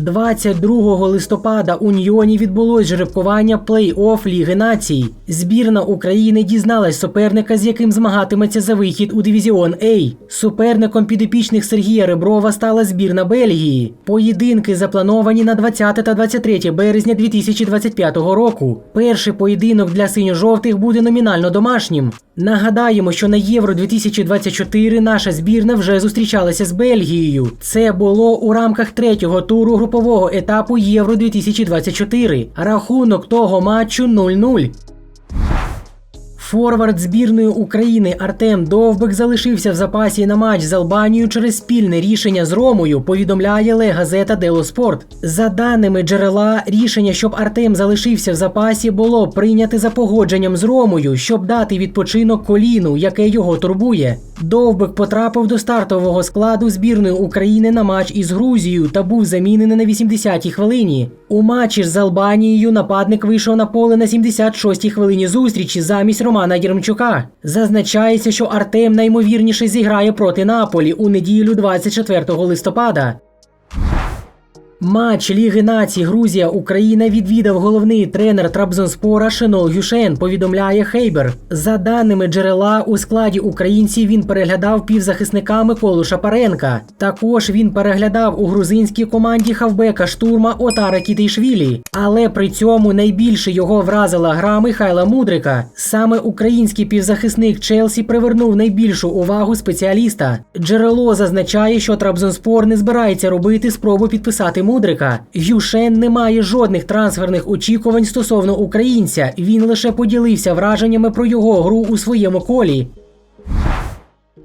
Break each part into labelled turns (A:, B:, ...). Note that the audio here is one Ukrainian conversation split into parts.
A: 22 листопада у Ньйоні відбулось жеребкування плей-офф Ліги націй. Збірна України дізналась суперника, з яким змагатиметься за вихід у дивізіон А. Суперником підопічних Сергія Реброва стала збірна Бельгії. Поєдинки заплановані на 20 та 23 березня 2025 року. Перший поєдинок для синьо-жовтих буде номінально домашнім. Нагадаємо, що на Євро 2024 наша збірна вже зустрічалася з Бельгією. Це було у рамках третього туру групового етапу Євро 2024. Рахунок того матчу 0-0. Форвард збірної України Артем Довбик залишився в запасі на матч з Албанією через спільне рішення з Ромою. Повідомляє Ле Газета Дело Спорт. За даними джерела, рішення, щоб Артем залишився в запасі, було прийняте за погодженням з Ромою, щоб дати відпочинок коліну, яке його турбує. Довбик потрапив до стартового складу збірної України на матч із Грузією та був замінений на 80-й хвилині. У матчі з Албанією нападник вийшов на поле на 76-й хвилині зустрічі замість Романа Єрмчука. Зазначається, що Артем наймовірніше зіграє проти Наполі у неділю 24 листопада. Матч Ліги націй Грузія Україна відвідав головний тренер Трабзонспора Шенол Гюшен. Повідомляє Хейбер. За даними джерела, у складі українців він переглядав півзахисника Миколу Шапаренка. Також він переглядав у грузинській команді хавбека штурма Отара Кітейшвілі. Але при цьому найбільше його вразила гра Михайла Мудрика. Саме український півзахисник Челсі привернув найбільшу увагу спеціаліста. Джерело зазначає, що Трабзонспор не збирається робити спробу підписати Мудрика. Юшен не має жодних трансферних очікувань стосовно українця. Він лише поділився враженнями про його гру у своєму колі.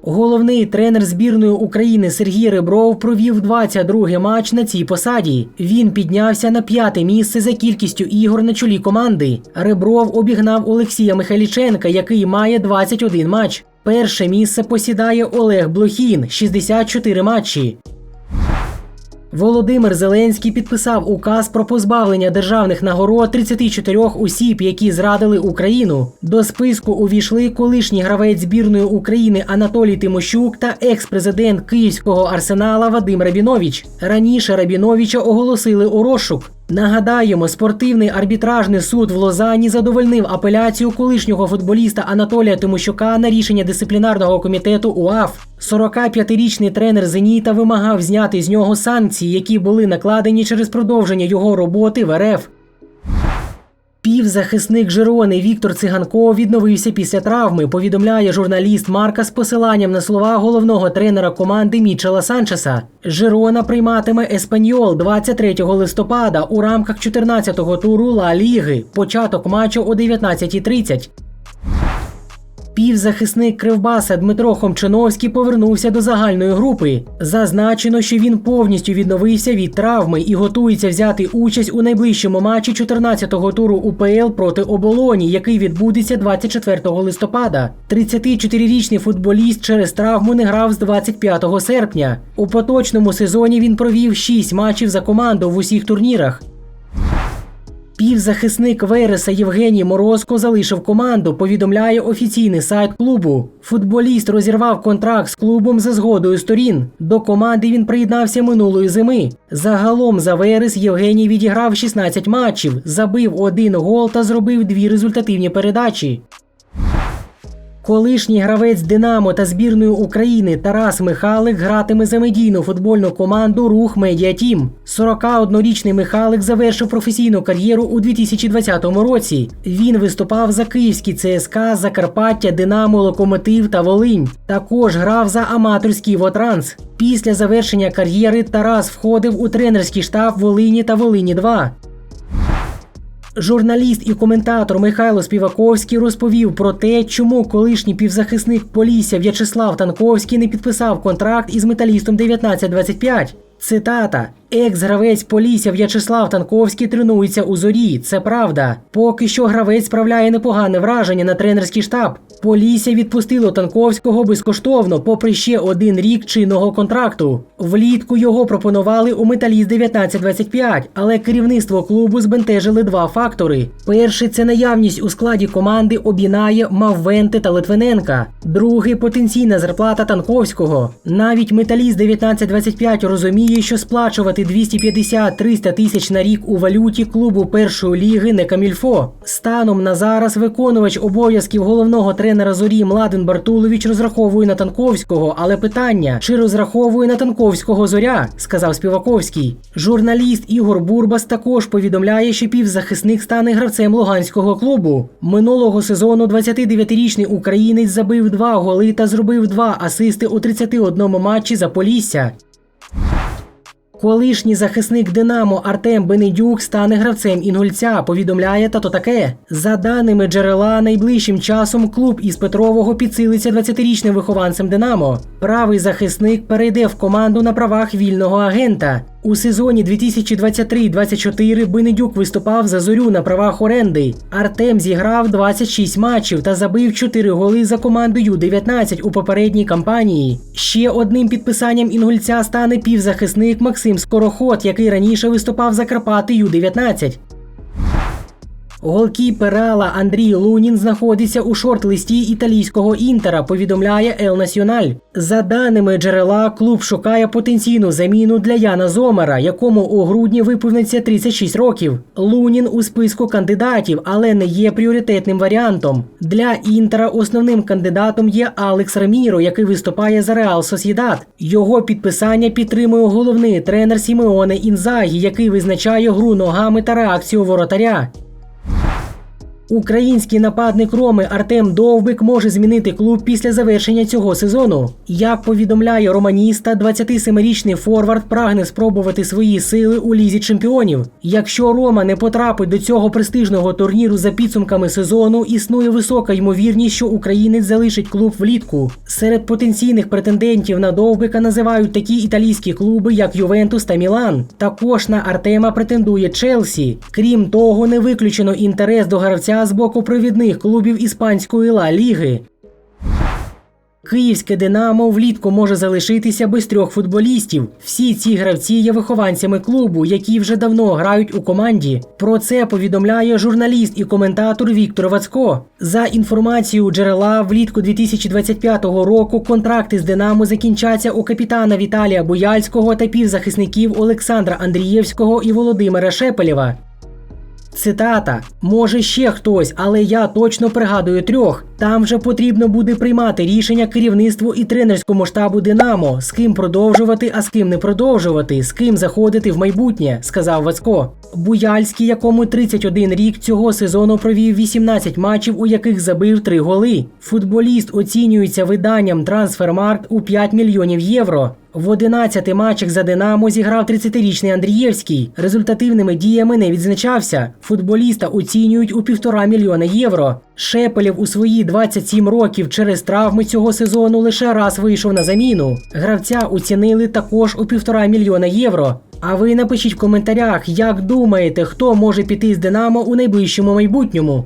A: Головний тренер збірної України Сергій Ребров провів 22-й матч на цій посаді. Він піднявся на п'яте місце за кількістю ігор на чолі команди. Ребров обігнав Олексія Михайліченка, який має 21 матч. Перше місце посідає Олег Блохін 64 матчі. Володимир Зеленський підписав указ про позбавлення державних нагород 34 осіб, які зрадили Україну. До списку увійшли колишній гравець збірної України Анатолій Тимощук та екс-президент Київського арсенала Вадим Рабінович. Раніше Рабіновича оголосили у розшук. Нагадаємо, спортивний арбітражний суд в Лозані задовольнив апеляцію колишнього футболіста Анатолія Тимощука на рішення дисциплінарного комітету УАФ. 45-річний тренер Зеніта вимагав зняти з нього санкції, які були накладені через продовження його роботи в РФ. Півзахисник Жирони Віктор Циганко відновився після травми. Повідомляє журналіст Марка з посиланням на слова головного тренера команди Мічела Санчеса. Жирона прийматиме Еспаньол 23 листопада у рамках 14-го туру Ла Ліги. Початок матчу о 19.30. Півзахисник Кривбаса Дмитро Хомчиновський повернувся до загальної групи. Зазначено, що він повністю відновився від травми і готується взяти участь у найближчому матчі 14-го туру УПЛ проти оболоні, який відбудеться 24 листопада. 34-річний футболіст через травму не грав з 25 серпня. У поточному сезоні він провів 6 матчів за команду в усіх турнірах. Півзахисник Вереса Євгеній Морозко залишив команду, повідомляє офіційний сайт клубу. Футболіст розірвав контракт з клубом за згодою сторін. До команди він приєднався минулої зими. Загалом за Верес Євгеній відіграв 16 матчів, забив один гол та зробив дві результативні передачі. Колишній гравець Динамо та збірної України Тарас Михалик гратиме за медійну футбольну команду Рух Медіа Тім. 41-річний Михалик завершив професійну кар'єру у 2020 році. Він виступав за київський ЦСКА, Закарпаття, Динамо, Локомотив та Волинь. Також грав за аматорський Вотранс. Після завершення кар'єри Тарас входив у тренерський штаб Волині та Волині 2. Журналіст і коментатор Михайло Співаковський розповів про те, чому колишній півзахисник Полісся В'ячеслав Танковський не підписав контракт із металістом 1925. Цитата: Екс-гравець Полісся В'ячеслав Танковський тренується у зорі. Це правда. Поки що гравець справляє непогане враження на тренерський штаб. Полісся відпустило Танковського безкоштовно, попри ще один рік чинного контракту. Влітку його пропонували у металіст 1925, але керівництво клубу збентежили два фактори: перший це наявність у складі команди Обінає, Маввенти та Литвиненка. Другий потенційна зарплата Танковського. Навіть металіст 1925 розуміє, що сплачувати 250-300 тисяч на рік у валюті клубу першої ліги не камільфо. Станом на зараз виконувач обов'язків головного тренера зорі Младен Бартулович розраховує на Танковського, але питання: чи розраховує на Танковського зоря? сказав Співаковський. Журналіст Ігор Бурбас також повідомляє, що півзахисник стане гравцем луганського клубу. Минулого сезону 29-річний українець забив два голи та зробив два асисти у 31 матчі за Полісся. Колишній захисник Динамо Артем Бенедюк стане гравцем інгульця. Повідомляє тато таке. За даними джерела, найближчим часом клуб із Петрового підсилиться 20-річним вихованцем Динамо. Правий захисник перейде в команду на правах вільного агента. У сезоні 2023-24 Бенедюк виступав за зорю на правах оренди. Артем зіграв 26 матчів та забив 4 голи за командою 19 у попередній кампанії. Ще одним підписанням інгульця стане півзахисник Максим Скороход, який раніше виступав за Карпати Ю-19. Голкіпер Реала Андрій Лунін знаходиться у шорт-листі італійського інтера, повідомляє Ел Національ. За даними джерела, клуб шукає потенційну заміну для Яна Зомера, якому у грудні виповниться 36 років. Лунін у списку кандидатів, але не є пріоритетним варіантом. Для інтера основним кандидатом є Алекс Раміро, який виступає за Реал Сосідат. Його підписання підтримує головний тренер Сімеоне Інзагі, який визначає гру ногами та реакцію воротаря. Український нападник Роми Артем Довбик може змінити клуб після завершення цього сезону. Як повідомляє романіста, 27-річний форвард прагне спробувати свої сили у лізі чемпіонів. Якщо Рома не потрапить до цього престижного турніру за підсумками сезону, існує висока ймовірність, що українець залишить клуб влітку. Серед потенційних претендентів на Довбика називають такі італійські клуби, як Ювентус та Мілан. Також на Артема претендує Челсі. Крім того, не виключено інтерес до гравця з боку провідних клубів іспанської Ла Ліги. Київське Динамо влітку може залишитися без трьох футболістів. Всі ці гравці є вихованцями клубу, які вже давно грають у команді. Про це повідомляє журналіст і коментатор Віктор Вацько. За інформацією джерела, влітку 2025 року контракти з Динамо закінчаться у капітана Віталія Бояльського та півзахисників Олександра Андрієвського і Володимира Шепелєва. Цитата: може ще хтось, але я точно пригадую трьох. Там вже потрібно буде приймати рішення керівництву і тренерському штабу Динамо, з ким продовжувати, а з ким не продовжувати, з ким заходити в майбутнє, сказав Вацько. Буяльський, якому 31 рік цього сезону провів 18 матчів, у яких забив 3 голи. Футболіст оцінюється виданням Трансфермаркт у 5 мільйонів євро. В 11 матчах за Динамо зіграв 30-річний Андрієвський. Результативними діями не відзначався. Футболіста оцінюють у півтора мільйона євро. Шепелєв у свої 27 років через травми цього сезону лише раз вийшов на заміну. Гравця оцінили також у півтора мільйона євро. А ви напишіть в коментарях, як думаєте, хто може піти з Динамо у найближчому майбутньому.